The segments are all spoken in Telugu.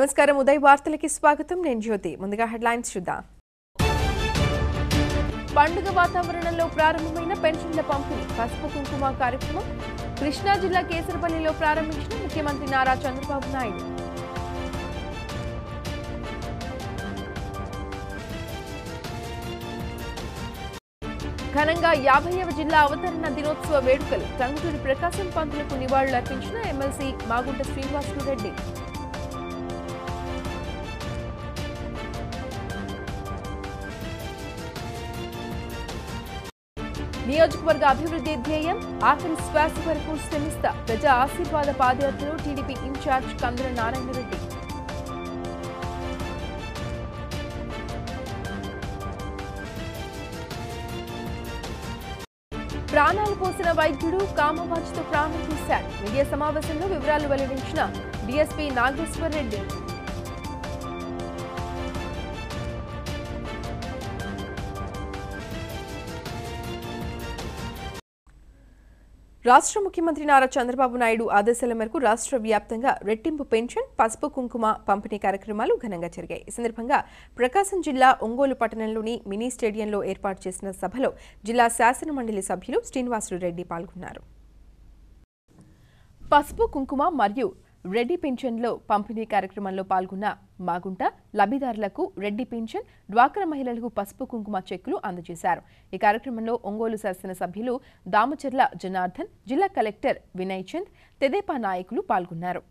నమస్కారం. ఉదయ్ వార్తలకి స్వాగతం. నేను జ్యోతి. ముందుగా హెడ్లైన్స్ చూద్దాం. పండుగ వాతావరణంలో ప్రారంభమైన పెన్షన్ల పంపిణీ. పసుపు కుంకుమ కార్యక్రమం. కృష్ణా జిల్లా కేసరపల్లిలో ప్రారంభించిన ముఖ్యమంత్రి నారా చంద్రబాబు నాయుడు. ఘనంగా యాభైవ జిల్లా అవతరణ దినోత్సవ వేడుకలు. టంగుటూరి ప్రకాశం పంతులకు నివాళులర్పించిన ఎమ్మెల్సీ మాగుంట శ్రీనివాసులు రెడ్డి. నియోజకవర్గ అభివృద్ధి ధ్యేయం ఆఖరి శ్వాస వరకు శ్రమిస్తా ప్రజా ఆశీర్వాద పాదయాత్రలో టీడీపీ ఇన్ఛార్జ్ కందుల నారాయణరెడ్డి ప్రాణాలు పోసిన వైద్యుడు కామవాచితో ప్రాణం తీశాడు మీడియా సమావేశంలో వివరాలు వెల్లడించిన డీఎస్పీ నాగేశ్వర్ రెడ్డి. రాష్ట్ర ముఖ్యమంత్రి నారా చంద్రబాబు నాయుడు ఆదేశాల మేరకు రాష్ట్ర వ్యాప్తంగా రెట్టింపు పెన్షన్ పసుపు కుంకుమ పంపిణీ కార్యక్రమాలు ఘనంగా జరిగాయి. ఈ సందర్భంగా ప్రకాశం జిల్లా ఒంగోలు పట్టణంలోని మినీ స్టేడియంలో ఏర్పాటు చేసిన సభలో జిల్లా శాసన మండలి సభ్యులు శ్రీనివాసులు రెడ్డి పాల్గొన్నారు. పసుపు కుంకుమ మరియు రెడ్డి పింఛన్లో పంపిణీ కార్యక్రమంలో పాల్గొన్న మాగుంట లబ్ధిదారులకు రెడ్డి పింఛన్ డ్వాక్రా మహిళలకు పసుపు కుంకుమ చెక్కులు అందజేశారు. ఈ కార్యక్రమంలో ఒంగోలు శాసనసభ్యులు దామచర్ల జనార్దన్ జిల్లా కలెక్టర్ వినయ్ చంద్ తెదేపా నాయకులు పాల్గొన్నారు.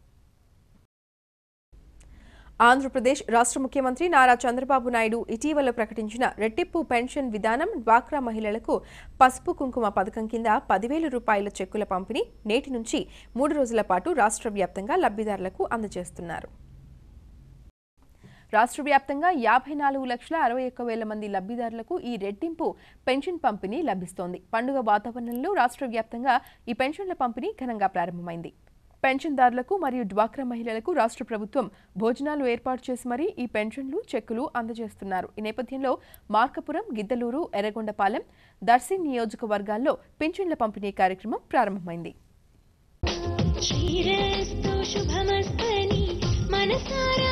ఆంధ్రప్రదేశ్ రాష్ట్ర ముఖ్యమంత్రి నారా చంద్రబాబు నాయుడు ఇటీవల ప్రకటించిన రెట్టింపు పెన్షన్ విధానం డ్వాక్రా మహిళలకు పసుపు కుంకుమ పథకం కింద పదివేల రూపాయల చెక్కుల పంపిణీ నేటి నుంచి మూడు రోజుల పాటు రాష్ట్ర వ్యాప్తంగా లబ్ధిదారులకు అందజేస్తున్నారు. రాష్ట్ర వ్యాప్తంగా యాభై నాలుగు లక్షల అరవై ఒక్క వేల మంది లబ్ధిదారులకు ఈ రెట్టింపు పెన్షన్ పంపిణీ లభిస్తోంది. పండుగ వాతావరణంలో రాష్ట్ర వ్యాప్తంగా ఈ పెన్షన్ల పంపిణీ ఘనంగా ప్రారంభమైంది. పెన్షన్దారులకు మరియు డ్వాక్రా మహిళలకు రాష్ట్ర ప్రభుత్వం భోజనాలు ఏర్పాటు చేసి మరీ ఈ పెన్షన్లు చెక్కులు అందజేస్తున్నారు. ఈ నేపథ్యంలో మార్కపురం గిద్దలూరు ఎర్రగొండపాలెం దర్శి నియోజకవర్గాల్లో పెన్షన్ల పంపిణీ కార్యక్రమం ప్రారంభమైంది. శ్రీరస్తు మనసారా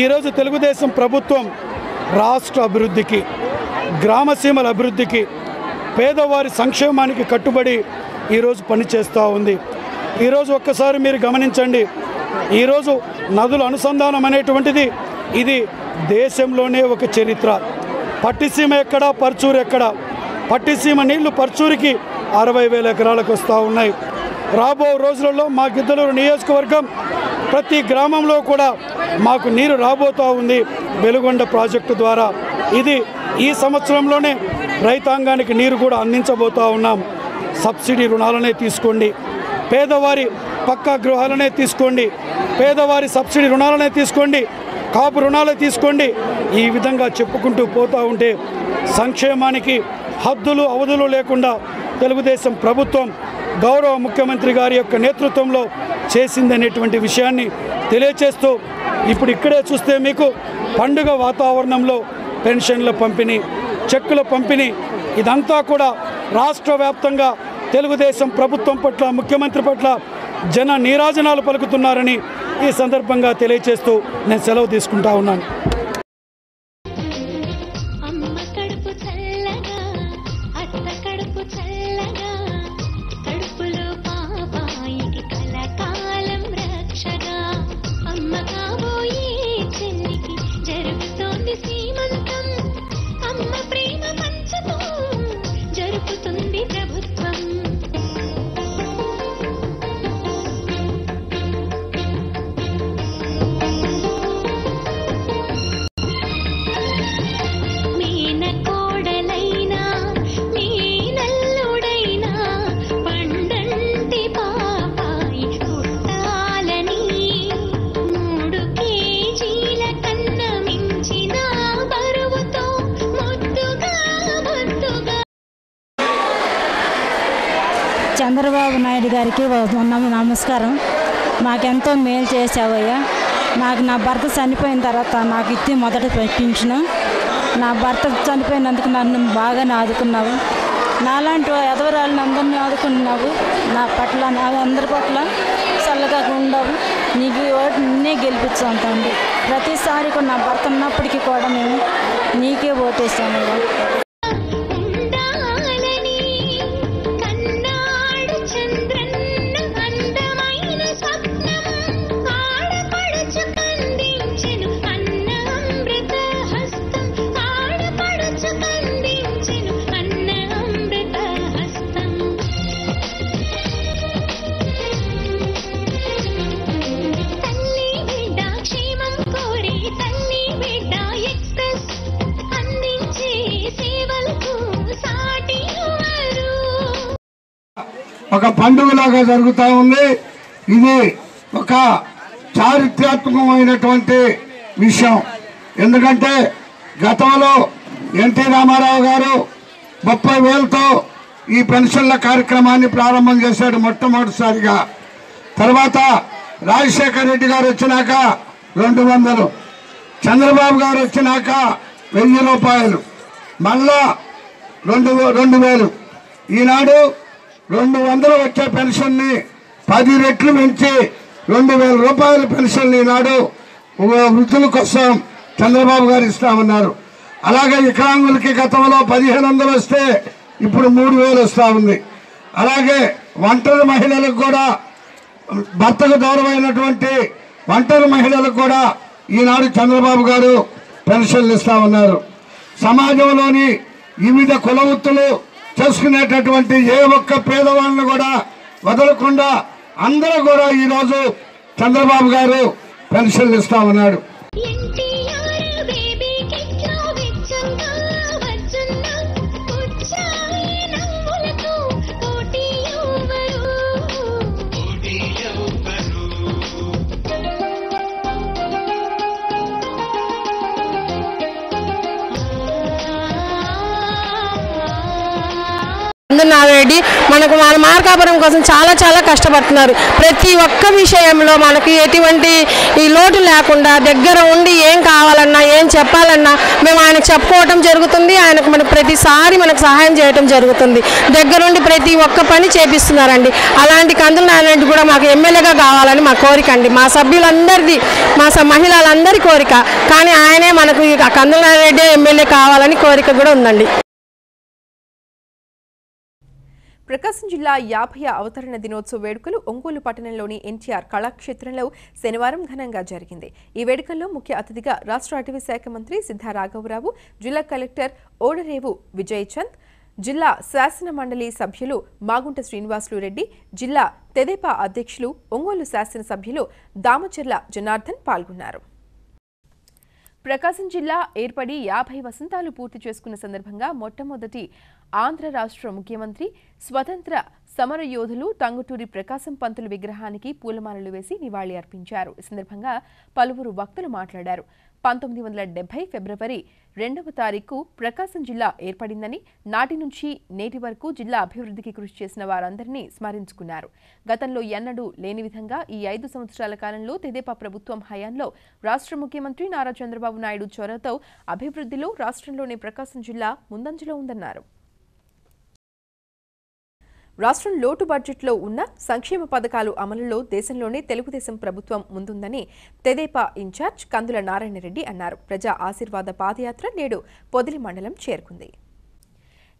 ఈరోజు తెలుగుదేశం ప్రభుత్వం రాష్ట్ర అభివృద్ధికి గ్రామసీమల అభివృద్ధికి పేదవారి సంక్షేమానికి కట్టుబడి ఈరోజు పనిచేస్తూ ఉంది. ఈరోజు ఒక్కసారి మీరు గమనించండి ఈరోజు నదుల అనుసంధానం అనేటువంటిది ఇది దేశంలోనే ఒక చరిత్ర. పట్టిసీమ ఎక్కడ పర్చూరు ఎక్కడ? పట్టిసీమ నీళ్ళు పర్చూరికి అరవై వేల ఎకరాలకు వస్తూ ఉన్నాయి. రాబో రోజులలో మా గిద్దలూరు నియోజకవర్గం ప్రతి గ్రామంలో కూడా మాకు నీరు రాబోతూ ఉంది వెలుగొండ ప్రాజెక్టు ద్వారా. ఇది ఈ సంవత్సరంలోనే రైతాంగానికి నీరు కూడా అందించబోతూ ఉన్నాం. సబ్సిడీ రుణాలనే తీసుకోండి. పేదవారి పక్కా గృహాలనే తీసుకోండి. పేదవారి సబ్సిడీ రుణాలనే తీసుకోండి. కాపు రుణాలే తీసుకోండి. ఈ విధంగా చెప్పుకుంటూ పోతూ ఉంటే సంక్షేమానికి హద్దులు అవధులు లేకుండా తెలుగుదేశం ప్రభుత్వం గౌరవ ముఖ్యమంత్రి గారి యొక్క నేతృత్వంలో చేసిందనేటువంటి విషయాన్ని తెలియచేస్తూ ఇప్పుడు ఇక్కడే చూస్తే మీకు పండుగ వాతావరణంలో పెన్షన్ల పంపిణీ చెక్కుల పంపిణీ ఇదంతా కూడా రాష్ట్ర వ్యాప్తంగా తెలుగుదేశం ప్రభుత్వం పట్ల ముఖ్యమంత్రి పట్ల జన నీరాజనాలు పలుకుతున్నారని ఈ సందర్భంగా తెలియచేస్తూ నేను సెలవు తీసుకుంటా ఉన్నాను. నాయుడు నమస్కారం. మాకెంతో మేలు చేసావయ్యా నాకు నా భర్త చనిపోయిన తర్వాత నాకు ఇచ్చి మొదట పెట్టించిన. నా భర్త చనిపోయినందుకు నన్ను బాగా ఆదుకున్నావు. నాలాంటి ఎదవరాలను అందరినీ ఆదుకున్నావు. నా పట్ల నా అందరి పట్ల చల్లగా ఉండవు. నీకు ఓటు నిన్నే గెలిపించాం తండ్రి. ప్రతిసారి కూడా నా భర్త ఉన్నప్పటికీ కూడా మేము నీకే ఓటేసామయ్యా పండుగలాగా జరుగుతూ ఉంది. ఇది ఒక చారిత్రాత్మకమైనటువంటి విషయం. ఎందుకంటే గతంలో ఎన్టీ రామారావు గారు ముప్పై వేలతో ఈ పెన్షన్ల కార్యక్రమాన్ని ప్రారంభం చేశాడు మొట్టమొదటిసారిగా. తర్వాత రాజశేఖర రెడ్డి గారు వచ్చినాక రెండు వందలు. చంద్రబాబు గారు వచ్చినాక వెయ్యి రూపాయలు. మళ్ళా రెండు రెండు వేలు. ఈనాడు రెండు వందలు వచ్చే పెన్షన్ని పది రెట్లు పెంచి రెండు వేల రూపాయల పెన్షన్ ఈనాడు వృద్ధుల కోసం చంద్రబాబు గారు ఇస్తామన్నారు. అలాగే వికలాంగులకి గతంలో పదిహేను వందలు వస్తే ఇప్పుడు మూడు వేలు వస్తూ ఉంది. అలాగే ఒంటరి మహిళలకు కూడా భర్తకు దూరమైనటువంటి ఒంటరి మహిళలకు కూడా ఈనాడు చంద్రబాబు గారు పెన్షన్లు ఇస్తా ఉన్నారు. సమాజంలోని వివిధ కుల వృత్తులు చేసుకునేటటువంటి ఏ ఒక్క పేదవాళ్ళను కూడా వదలకుండా అందరూ కూడా ఈరోజు చంద్రబాబు గారు పెన్షన్లు ఇస్తా ఉన్నాడు. రెడ్డి మనకు మన మార్కాపురం కోసం చాలా చాలా కష్టపడుతున్నారు. ప్రతి ఒక్క విషయంలో మనకి ఎటువంటి ఈ లోటు లేకుండా దగ్గర ఉండి ఏం కావాలన్నా ఏం చెప్పాలన్నా మేము ఆయనకు చెప్పుకోవటం జరుగుతుంది. ఆయనకు మనకు ప్రతిసారి మనకు సహాయం చేయటం జరుగుతుంది. దగ్గరుండి ప్రతి ఒక్క పని చేపిస్తున్నారండి. అలాంటి కందుల నారాయణ కూడా మాకు ఎమ్మెల్యేగా కావాలని మా కోరిక అండి. మా సభ్యులందరిది మా స- మహిళలందరి కోరిక. కానీ ఆయనే మనకు కందుల నారాయణ ఎమ్మెల్యే కావాలని కోరిక కూడా ఉందండి. ప్రకాశం జిల్లా యాభై అవతరణ దినోత్సవ వేడుకలు ఒంగోలు పట్టణంలోని ఎన్టీఆర్ కళాక్షేత్రంలో శనివారం ఘనంగా జరిగింది. ఈ వేడుకల్లో ముఖ్య అతిథిగా రాష్ట్ర అటవీ శాఖ మంత్రి సిద్ధా రాఘవరావు జిల్లా కలెక్టర్ ఓడరేవు విజయచంద్ జిల్లా శాసన మండలి సభ్యులు మాగుంట శ్రీనివాసులు రెడ్డి జిల్లా తెదేపా అధ్యక్షులు ఒంగోలు శాసనసభ్యులు దామచర్ల జనార్దన్ పాల్గొన్నారు. ప్రకాశం జిల్లా ఏర్పడి యాభై వసంతాలు పూర్తి చేసుకున్న సందర్భంగా మొట్టమొదటి ఆంధ్ర రాష్ట్ర ముఖ్యమంత్రి స్వతంత్ర సమర యోధులు టంగుటూరి ప్రకాశం పంతులు విగ్రహానికి పూలమాలలు వేసి నివాళి అర్పించారు. ఈ సందర్భంగా పలువురు వక్తలు మాట్లాడారు. పంతొమ్మిది వందల డెబ్బై ఫిబ్రవరి రెండవ తారీఖు ప్రకాశం జిల్లా ఏర్పడిందని నాటి నుంచి నేటి వరకు జిల్లా అభివృద్ధికి కృషి చేసిన వారందరినీ స్మరించుకున్నారు. గతంలో ఎన్నడూ లేని విధంగా ఈ ఐదు సంవత్సరాల కాలంలో తెదేపా ప్రభుత్వం హయాంలో రాష్ట్ర ముఖ్యమంత్రి నారా చంద్రబాబు నాయుడు చొరవతో అభివృద్ధిలో రాష్ట్రంలోని ప్రకాశం జిల్లా ముందంజలో ఉందన్నారు. రాష్ట్రం లోటు బడ్జెట్లో ఉన్న సంక్షేమ పథకాలు అమలులో దేశంలోనే తెలుగుదేశం ప్రభుత్వం ముందుందని తెదేపా ఇన్ఛార్జ్ కందుల నారాయణరెడ్డి అన్నారు. ప్రజా ఆశీర్వాద పాదయాత్ర నేడు పొదిలి మండలం చేరుకుంది.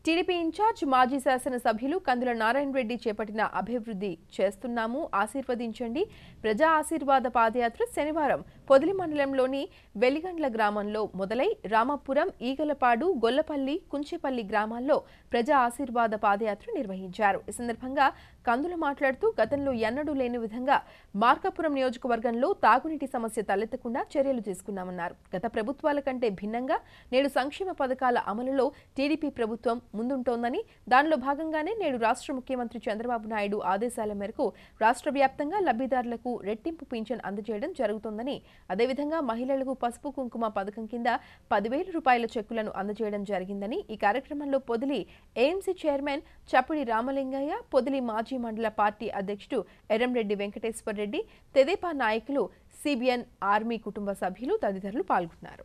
టీడీపీ ఇన్ఛార్జ్ మాజీ శాసన సభ్యులు కందుల నారాయణ రెడ్డి చేపట్టిన అభివృద్ధి చేస్తున్నాము ఆశీర్వదించండి. ప్రజా ఆశీర్వాద పాదయాత్ర శనివారం పొదిలి మండలంలోని వెలిగండ్ల గ్రామంలో మొదలై రామాపురం ఈగలపాడు గొల్లపల్లి కుంచేపల్లి గ్రామాల్లో ప్రజా ఆశీర్వాద పాదయాత్ర నిర్వహించారు. ఈ సందర్భంగా కందుల మాట్లాడుతూ గతంలో ఎన్నడూ లేని విధంగా మార్కాపురం నియోజకవర్గంలో తాగునీటి సమస్య తలెత్తకుండా చర్యలు తీసుకున్నామన్నారు. గత ప్రభుత్వాల కంటే భిన్నంగా నేడు సంక్షేమ పథకాల అమలులో టీడీపీ ప్రభుత్వం ముందుంటోందని దానిలో భాగంగానే నేడు రాష్ట్ర ముఖ్యమంత్రి చంద్రబాబు నాయుడు ఆదేశాల మేరకు రాష్ట్ర వ్యాప్తంగా లబ్ధిదారులకు రెట్టింపు పింఛన్ అందజేయడం జరుగుతోందని అదేవిధంగా మహిళలకు పసుపు కుంకుమ పథకం కింద పదివేల రూపాయల చెక్కులను అందజేయడం జరిగిందని ఈ కార్యక్రమంలో పొదిలి ఏఎంసీ చైర్మన్ చప్పుడి రామలింగయ్య పొదిలి మాజీ మండల పార్టీ అధ్యక్షుడు ఎర్రంరెడ్డి వెంకటేశ్వర రెడ్డి తెదేపా నాయకులు సిబిఎన్ ఆర్మీ కుటుంబ సభ్యులు తదితరులు పాల్గొన్నారు.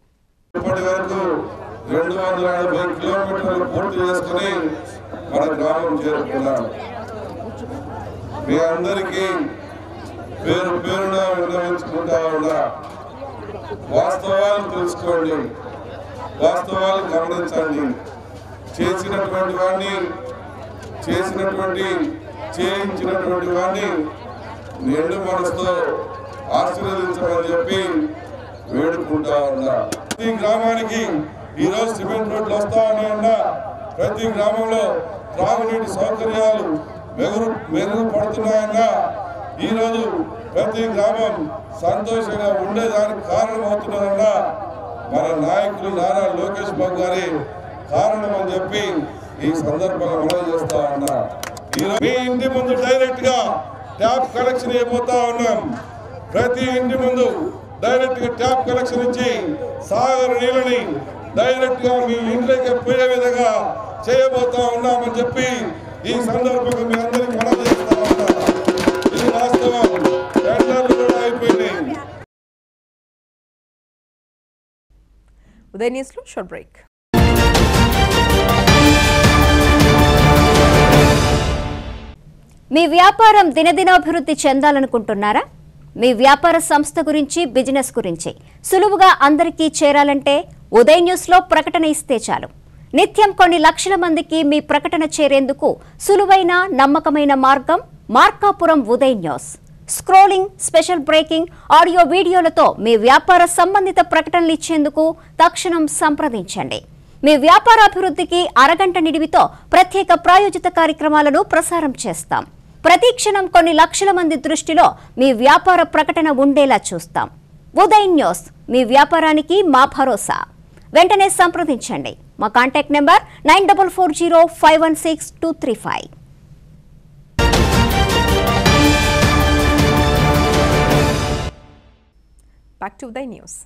మీ అందరికీ పేరు పేరున విన్నవించుకుంటా ఉన్నా వాస్తవాలు తెలుసుకోండి వాస్తవాలు గమనించండి. చేసినటువంటి వాడిని చేసినటువంటి చేయించినటువంటి వాడిని నిండు మనసుతో ఆశీర్వదించమని చెప్పి వేడుకుంటా ఉన్నా. ప్రతి గ్రామానికి ఈరోజు సిమెంట్ రోడ్లు వస్తా అన్నా. ప్రతి గ్రామంలో త్రాగునీటి సౌకర్యాలు మెరుగు మెరుగుపడుతున్నాయన్నా ఈరోజు ప్రతి గ్రామం సంతోషంగా ఉండేదానికి కారణమవుతున్నారన్నా మన నాయకులు నారా లోకేష్ బాబు గారి కారణం అని చెప్పి ఈ సందర్భంగా మనం చేస్తా ఉన్నా. మీ ఇంటి ముందు డైరెక్ట్గా ట్యాప్ కనెక్షన్ ఇవ్వబోతా ఉన్నాం. ప్రతి ఇంటి ముందు డైరెక్ట్గా ట్యాప్ కనెక్షన్ ఇచ్చి సాగర్ నీళ్ళని డైరెక్ట్గా మీ ఇంట్లోకి పోయే విధంగా చేయబోతా ఉన్నామని చెప్పి ఈ సందర్భంగా మీ అందరికి మనం చేస్తా ఉన్నా ఇది వాస్తవం. టెండర్లు కూడా అయిపోయినాయి ఉదయ న్యూస్లో షార్ట్ బ్రేక్. మీ వ్యాపారం దినదినాభివృద్ధి చెందాలనుకుంటున్నారా? మీ వ్యాపార సంస్థ గురించి బిజినెస్ గురించి సులువుగా అందరికీ చేరాలంటే ఉదయ్ న్యూస్లో ప్రకటన ఇస్తే చాలు. నిత్యం కొన్ని లక్షల మందికి మీ ప్రకటన చేరేందుకు సులువైన నమ్మకమైన మార్గం Markapuram Uday news. Scrolling special breaking audio వీడియోలతో మీ వ్యాపార సంబంధిత ప్రకటనలు ఇచ్చేందుకు తక్షణం సంప్రదించండి. మీ వ్యాపారాభివృద్ధికి అరగంట నిడివితో ప్రత్యేక ప్రాయోజిత కార్యక్రమాలను ప్రసారం చేస్తాం. ప్రతి క్షణం కొన్ని లక్షల మంది దృష్టిలో మీ వ్యాపార ప్రకటన ఉండేలా చూస్తాం. ఉదయ్ న్యూస్. మీ వ్యాపారానికి మా భరోసా. వెంటనే సంప్రదించండి. మా contact number nine double four zero five one six two three five. Back to Uday news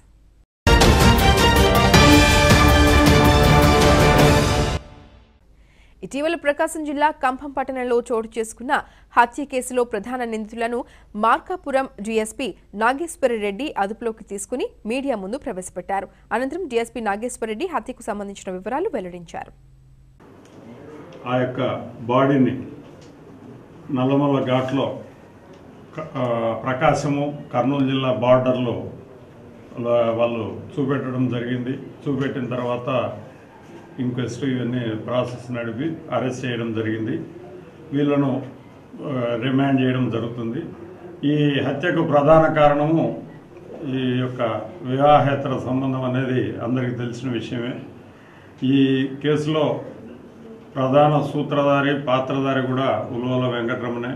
ఇటీవల ప్రకాశం జిల్లా కంభం పట్టణంలో చోటు చేసుకున్న హత్య కేసులో ప్రధాన నిందితులను మార్కాపురం డీఎస్పీ నాగేశ్వరరెడ్డి అదుపులోకి తీసుకుని మీడియా ముందు ప్రవేశపెట్టారు. అనంతరం డీఎస్పీ నాగేశ్వరరెడ్డి హత్యకు సంబంధించిన వివరాలు వెల్లడించారు. ఆ యొక్క బాడీని నల్లమల్ల ఘాట్లో ప్రకాశము కర్నూలు జిల్లా బార్డర్లో వాళ్ళు చూపెట్టడం జరిగింది. చూపెట్టిన తర్వాత ఇంక్వెస్ట్ ఇవన్నీ ప్రాసెస్ నడిపి అరెస్ట్ చేయడం జరిగింది. వీళ్ళను రిమాండ్ చేయడం జరుగుతుంది. ఈ హత్యకు ప్రధాన కారణము ఈ యొక్క వివాహేతర సంబంధం అనేది అందరికీ తెలిసిన విషయమే. ఈ కేసులో ప్రధాన సూత్రధారి పాత్రధారి కూడా ఉలవల వెంకటరమణే.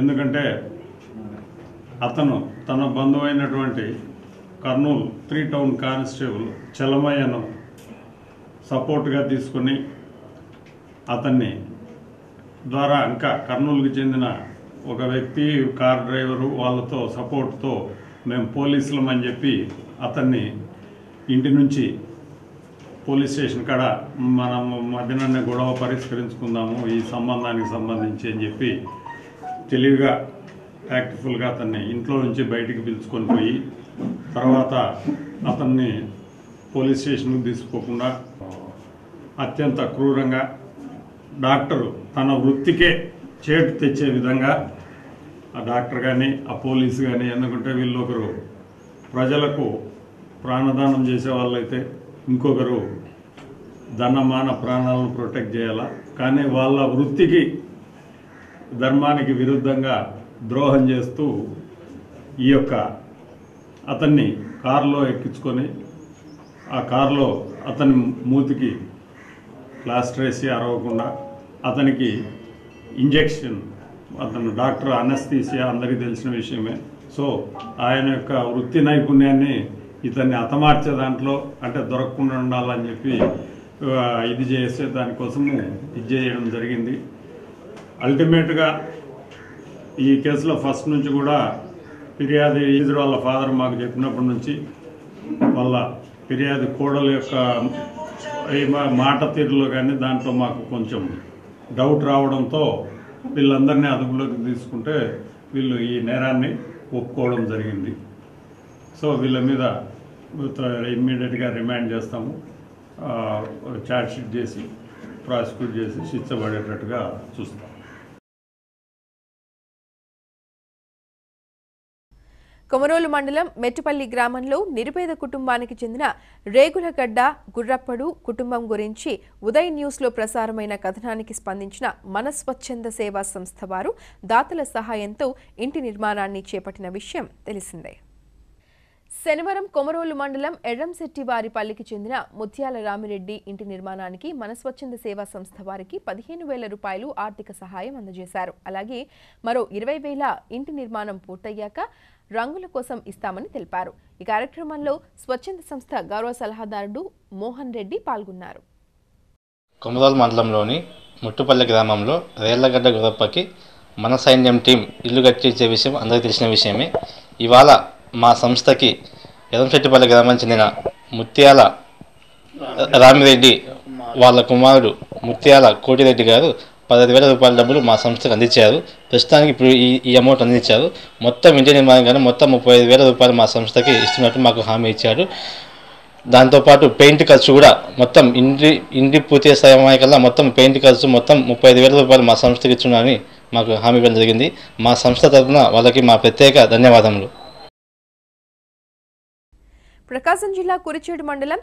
ఎందుకంటే అతను తన బంధువైనటువంటి కర్నూలు త్రీ టౌన్ కానిస్టేబుల్ చలమయ్యను సపోర్ట్గా తీసుకుని అతన్ని ద్వారా ఇంకా కర్నూలుకు చెందిన ఒక వ్యక్తి కార్ డ్రైవరు వాళ్ళతో సపోర్ట్తో మేము పోలీసులమని చెప్పి అతన్ని ఇంటి నుంచి పోలీస్ స్టేషన్ కాడ మనం మధ్యనన్నే గొడవ పరిష్కరించుకుందాము ఈ సంబంధానికి సంబంధించి అని చెప్పి తెలివిగా యాక్టిఫుల్గా అతన్ని ఇంట్లో నుంచి బయటికి పిలుచుకొని పోయి తర్వాత అతన్ని పోలీస్ స్టేషన్కి తీసుకోకుండా అత్యంత క్రూరంగా డాక్టరు తన వృత్తికే చేటు తెచ్చే విధంగా ఆ డాక్టర్ కానీ ఆ పోలీసు కానీ ఎందుకంటే వీళ్ళు ఒకరు ప్రజలకు ప్రాణదానం చేసే వాళ్ళైతే ఇంకొకరు ధనమాన ప్రాణాలను ప్రొటెక్ట్ చేయాలా? కానీ వాళ్ళ వృత్తికి ధర్మానికి విరుద్ధంగా ద్రోహం చేస్తూ ఈ యొక్క అతన్ని కారులో ఎక్కించుకొని ఆ కారులో అతని మూతికి ప్లాస్టర్ వేసి అరవకుండా అతనికి ఇంజెక్షన్ అతను డాక్టర్ అనస్థీసియా అందరికీ తెలిసిన విషయమే. సో ఆయన యొక్క వృత్తి నైపుణ్యాన్ని ఇతన్ని హతమార్చే దాంట్లో అంటే దొరకకుండా ఉండాలని చెప్పి ఇది చేసే దానికోసము ఇది చేయడం జరిగింది. అల్టిమేట్గా ఈ కేసులో ఫస్ట్ నుంచి కూడా ఫిర్యాదు ఈదురు వాళ్ళ ఫాదర్ మాకు చెప్పినప్పటి నుంచి వాళ్ళ ఫిర్యాదు కోడల యొక్క మాట తీరులో కానీ దాంట్లో మాకు కొంచెం డౌట్ రావడంతో వీళ్ళందరినీ అదుపులోకి తీసుకుంటే వీళ్ళు ఈ నేరాన్ని ఒప్పుకోవడం జరిగింది. సో వీళ్ళ మీద ఇమ్మీడియట్గా రిమాండ్ చేస్తాము. ఛార్జ్షీట్ చేసి ప్రాసిక్యూట్ చేసి శిక్ష పడేటట్టుగా చూస్తాం. కొమరోలు మండలం మెట్టుపల్లి గ్రామంలో నిరుపేద కుటుంబానికి చెందిన రేగులగడ్డ గుర్రప్పడు కుటుంబం గురించి ఉదయ్ న్యూస్లో ప్రసారమైన కథనానికి స్పందించిన మన స్వచ్ఛంద సేవా సంస్థ వారు దాతల సహాయంతో ఇంటి నిర్మాణాన్ని చేపట్టిన విషయం తెలిసిందే. శనివారం కొమరోలు మండలం ఎర్రంశెట్టివారిపల్లికి చెందిన ముత్యాల రామిరెడ్డి ఇంటి నిర్మాణానికి మన స్వచ్ఛంద సేవా సంస్థ వారికి పదిహేను వేల రూపాయలు ఆర్థిక సహాయం అందజేశారు. అలాగే మరో ఇరవై వేల ఇంటి నిర్మాణం పూర్తయ్యాక రంగుల కోసం ఇస్తామని తెలిపారు. ఈ కార్యక్రమంలో స్వచ్ఛంద సంస్థ గౌరవ సలహాదారుడు మోహన్ రెడ్డి పాల్గొన్నారు. కొమదాల్ మండలంలోని ముట్టుపల్లె గ్రామంలో రేళ్ళగడ్డ గురప్పకి మన సైన్యం టీం ఇల్లు కట్టించే విషయం అందరికీ తెలిసిన విషయమే. ఇవాళ మా సంస్థకి ఎరంశెట్టిపల్లి గ్రామానికి చెందిన ముత్యాల రామిరెడ్డి వాళ్ళ కుమారుడు ముత్యాల కోటిరెడ్డి గారు పదహైదు వేల రూపాయల డబ్బులు మా సంస్థకు అందించారు. ప్రస్తుతానికి ఇప్పుడు ఈ ఈ అమౌంట్ అందించారు. మొత్తం ఇంటి నిర్మాణం కానీ మొత్తం ముప్పై ఐదు వేల రూపాయలు మా సంస్థకి ఇస్తున్నట్టు మాకు హామీ ఇచ్చారు. దాంతోపాటు పెయింట్ ఖర్చు కూడా మొత్తం ఇంటి ఇంటి పూర్తి సమయం కల్లా మొత్తం పెయింట్ ఖర్చు మొత్తం ముప్పై ఐదు వేల రూపాయలు మా సంస్థకి ఇచ్చున్నారని మాకు హామీ ఇవ్వడం జరిగింది. మా సంస్థ తరఫున వాళ్ళకి మా ప్రత్యేక ధన్యవాదములు. ప్రకాశం జిల్లా కురిచేడు మండలం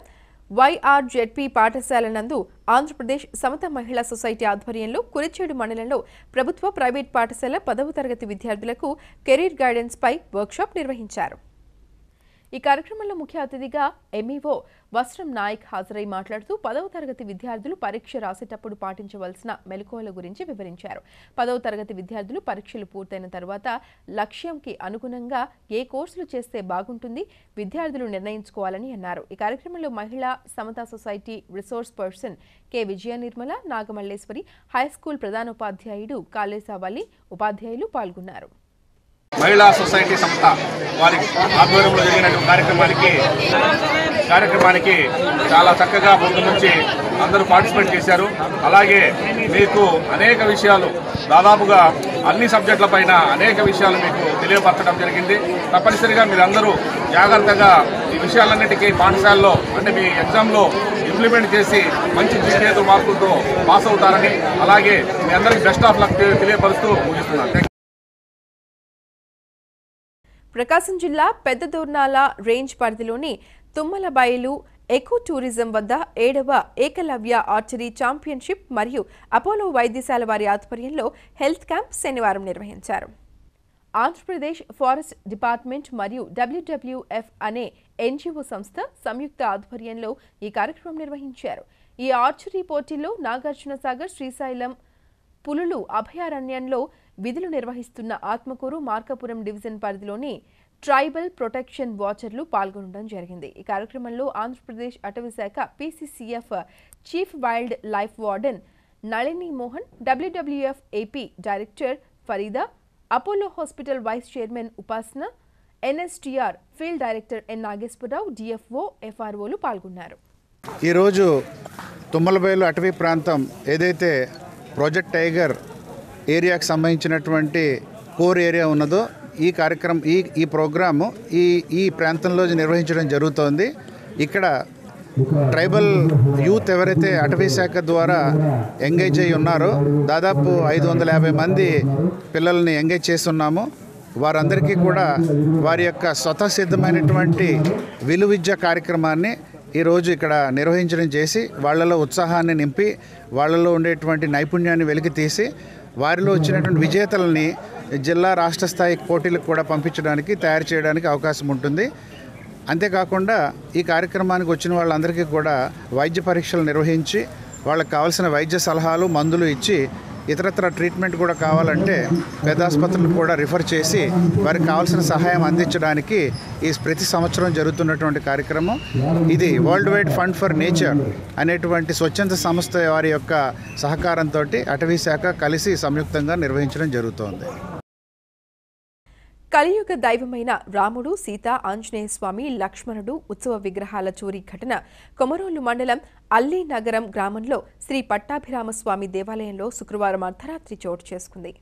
వైఆర్జెడ్పీ పాఠశాల నందు ఆంధ్రప్రదేశ్ సమత మహిళా సొసైటీ ఆధ్వర్యంలో కురిచేడు మండలంలో ప్రభుత్వ ప్రైవేట్ పాఠశాల పదవ తరగతి విద్యార్థులకు కెరీర్ గైడెన్స్ పై వర్క్షాప్ నిర్వహించారు. ఈ కార్యక్రమంలో ముఖ్య అతిథిగా ఎంఈఓ వస్త్రం నాయక్ హాజరై మాట్లాడుతూ పదవ తరగతి విద్యార్థులు పరీక్ష రాసేటప్పుడు పాటించవలసిన మెలకువల గురించి వివరించారు. పదవ తరగతి విద్యార్థులు పరీక్షలు పూర్తయిన తర్వాత లక్ష్యంకి అనుగుణంగా ఏ కోర్సులు చేస్తే బాగుంటుంది విద్యార్థులు నిర్ణయించుకోవాలని అన్నారు. ఈ కార్యక్రమంలో Mahila Samatha society resource person K. Vijaya Nirmala Nagamalleswari high school ప్రధానోపాధ్యాయుడు Kaleshavalli ఉపాధ్యాయులు పాల్గొన్నారు. మహిళా సొసైటీ సంస్థ వారి ఆధ్వర్యంలో జరిగినటువంటి కార్యక్రమానికి కార్యక్రమానికి చాలా చక్కగా ముందు నుంచి అందరూ పార్టిసిపేట్ చేశారు. అలాగే మీకు అనేక విషయాలు దాదాపుగా అన్ని సబ్జెక్టుల పైన అనేక విషయాలు మీకు తెలియపరచడం జరిగింది. తప్పనిసరిగా మీరందరూ జాగ్రత్తగా ఈ విషయాలన్నిటికీ పాఠశాలలో అంటే మీ ఎగ్జామ్లో ఇంప్లిమెంట్ చేసి మంచి జీపీఏతో మార్కులతో పాస్ అవుతారని అలాగే మీ అందరికీ బెస్ట్ ఆఫ్ లక్ తెలియపరుస్తూ ముగిస్తున్నాను. ప్రకాశం జిల్లా పెద్ద దూర్నాల రేంజ్ పరిధిలోని తుమ్మలబయలు ఎకో టూరిజం వద్ద ఏడవ ఏకలవ్య ఆర్చరీ ఛాంపియన్షిప్ మరియు అపోలో వైద్యశాల వారి ఆధ్వర్యంలో హెల్త్ క్యాంప్ శనివారం నిర్వహించారు. ఆంధ్రప్రదేశ్ ఫారెస్ట్ డిపార్ట్మెంట్ మరియు డబ్ల్యూడబ్ల్యూఎఫ్ అనే ఎన్జిఓ సంస్థ సంయుక్త ఆధ్వర్యంలో ఈ కార్యక్రమం నిర్వహించారు. ఈ ఆర్చరీ పోటీల్లో నాగార్జున సాగర్ శ్రీశైలం పులులు అభయారణ్యంలో విధులు నిర్వహిస్తున్న ఆత్మకూరు మార్కాపురం డివిజన్ పరిధిలోని ట్రైబల్ ప్రొటెక్షన్ వాచర్లు పాల్గొనడం జరిగింది. ఈ కార్యక్రమంలో ఆంధ్రప్రదేశ్ అటవీ శాఖ PCCF chief wildlife warden Nalini Mohan WWF AP director Fareeda Apollo hospital vice chairman Upasana NSTR field director N Nageswara Rao DFO ఎఫ్ఆర్ఓలు పాల్గొన్నారు. ఈరోజు తుమ్మలబయలు అటవీ ప్రాంతం ఏదైతే ప్రాజెక్ట్ టైగర్ ఏరియాకి సంబంధించినటువంటి కోర్ ఏరియా ఉన్నదో ఈ కార్యక్రమం ఈ ఈ ప్రోగ్రాము ఈ ఈ ప్రాంతంలో నిర్వహించడం జరుగుతోంది. ఇక్కడ ట్రైబల్ యూత్ ఎవరైతే అటవీ శాఖ ద్వారా ఎంగేజ్ అయి ఉన్నారో దాదాపు ఐదు వందల యాభై మంది పిల్లల్ని ఎంగేజ్ చేస్తున్నాము. వారందరికీ కూడా వారి యొక్క స్వతసిద్ధమైనటువంటి విలువిద్య కార్యక్రమాన్ని ఈరోజు ఇక్కడ నిర్వహించడం చేసి వాళ్ళలో ఉత్సాహాన్ని నింపి వాళ్ళలో ఉండేటువంటి నైపుణ్యాన్ని వెలికి తీసి వారిలో వచ్చినటువంటి విజేతలని జిల్లా రాష్ట్ర స్థాయి పోటీలకు కూడా పంపించడానికి తయారు చేయడానికి అవకాశం ఉంటుంది. అంతేకాకుండా ఈ కార్యక్రమానికి వచ్చిన వాళ్ళందరికీ కూడా వైద్య పరీక్షలు నిర్వహించి వాళ్ళకి కావాల్సిన వైద్య సలహాలు మందులు ఇచ్చి ఇతరత్ర ట్రీట్మెంట్ కూడా కావాలంటే పెద్ద కూడా రిఫర్ చేసి వారికి కావాల్సిన సహాయం అందించడానికి ఈ ప్రతి సంవత్సరం జరుగుతున్నటువంటి కార్యక్రమం. ఇది world wide fund for nature అనేటువంటి స్వచ్ఛంద సంస్థ వారి యొక్క సహకారంతో అటవీ శాఖ కలిసి సంయుక్తంగా నిర్వహించడం జరుగుతోంది. కలియుగ దైవమైన రాముడు సీత ఆంజనేయ స్వామి లక్ష్మణుడు ఉత్సవ విగ్రహాల చోరీ ఘటన కొమరోలు మండలం అల్లీ నగరం గ్రామంలో శ్రీ పట్టాభిరామ స్వామి దేవాలయంలో శుక్రవారం అర్ధరాత్రి చోటు చేసుకుంది.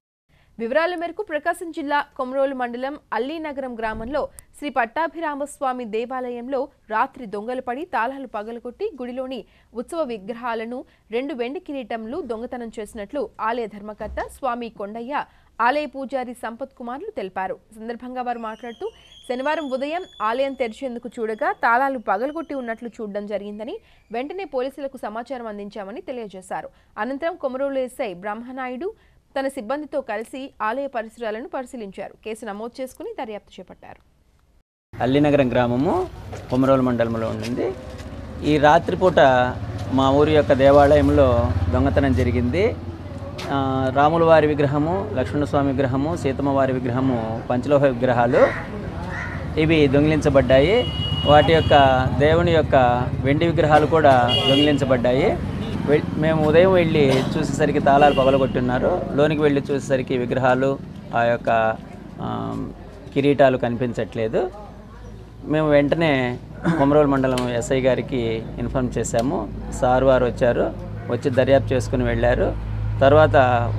వివరాల మేరకు ప్రకాశం జిల్లా కొమరోలు మండలం అల్లీనగరం గ్రామంలో శ్రీ పట్టాభిరామస్వామి దేవాలయంలో రాత్రి దొంగలు పడి తాళాలు పగలగొట్టి గుడిలోని ఉత్సవ విగ్రహాలను రెండు వెండి కిరీటంలు దొంగతనం చేసినట్లు ఆలయ ధర్మకర్త స్వామి కొండయ్య ఆలయ పూజారి సంపత్ కుమార్లు తెలిపారు. సందర్భంగా వారు మాట్లాడుతూ శనివారం ఉదయం ఆలయం తెరిచేందుకు చూడగా తాళాలు పగలగొట్టి ఉన్నట్లు చూడడం జరిగిందని వెంటనే పోలీసులకు సమాచారం అందించామని తెలియజేశారు. అనంతరం కొమరోలు ఎస్ఐ బ్రహ్మనాయుడు తన సిబ్బందితో కలిసి ఆలయ పరిసరాలను పరిశీలించారు. కేసు నమోదు చేసుకుని దర్యాప్తు చేపట్టారు. అల్లినగరం గ్రామము కొమరోలు మండలంలో ఉండింది. ఈ రాత్రిపూట మా ఊరి యొక్క దేవాలయంలో దొంగతనం జరిగింది. రాముల వారి విగ్రహము లక్ష్మణస్వామి విగ్రహము సీతమ్మ వారి విగ్రహము పంచలోహ విగ్రహాలు ఇవి దొంగిలించబడ్డాయి. వాటి యొక్క దేవుని యొక్క వెండి విగ్రహాలు కూడా దొంగిలించబడ్డాయి. వె- మేము ఉదయం వెళ్ళి చూసేసరికి తాళాలు పగలగొట్టున్నారు. లోనికి వెళ్ళి చూసేసరికి విగ్రహాలు ఆ యొక్క కిరీటాలు కనిపించట్లేదు. మేము వెంటనే కొమరోలు మండలం ఎస్ఐ గారికి ఇన్ఫార్మ్ చేశాము. సార్ వారు వచ్చారు వచ్చి దర్యాప్తు చేసుకుని వెళ్ళారు. తర్వాత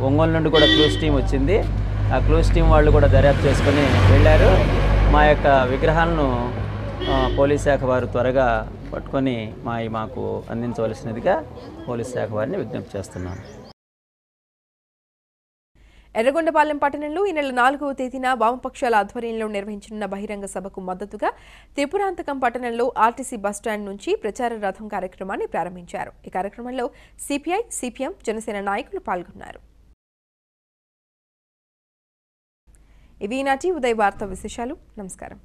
ఒంగోలు నుండి కూడా క్లూస్ టీం వచ్చింది. ఆ క్లూస్ టీం వాళ్ళు కూడా దర్యాప్తు చేసుకుని వెళ్ళారు. మా యొక్క విగ్రహాలను పోలీస్ శాఖ వారు త్వరగా పట్టుకొని మా మాకు అందించవలసినదిగా పోలీస్ శాఖ వారిని విజ్ఞప్తి చేస్తున్నాను. ఎర్రగొండపాలెం పట్టణంలో ఈ నెల నాలుగవ తేదీన వామపక్షాల ఆధ్వర్యంలో నిర్వహించనున్న బహిరంగ సభకు మద్దతుగా త్రిపురాంతకం పట్టణంలో ఆర్టీసీ బస్టాండ్ నుంచి ప్రచార రథం కార్యక్రమాన్ని ప్రారంభించారు. ఈ కార్యక్రమంలో సిపిఐ సిపిఎం జనసేన నాయకులు పాల్గొన్నారు. ఇవి నాటి ఉదయ వార్తా విశేషాలు. నమస్కారం.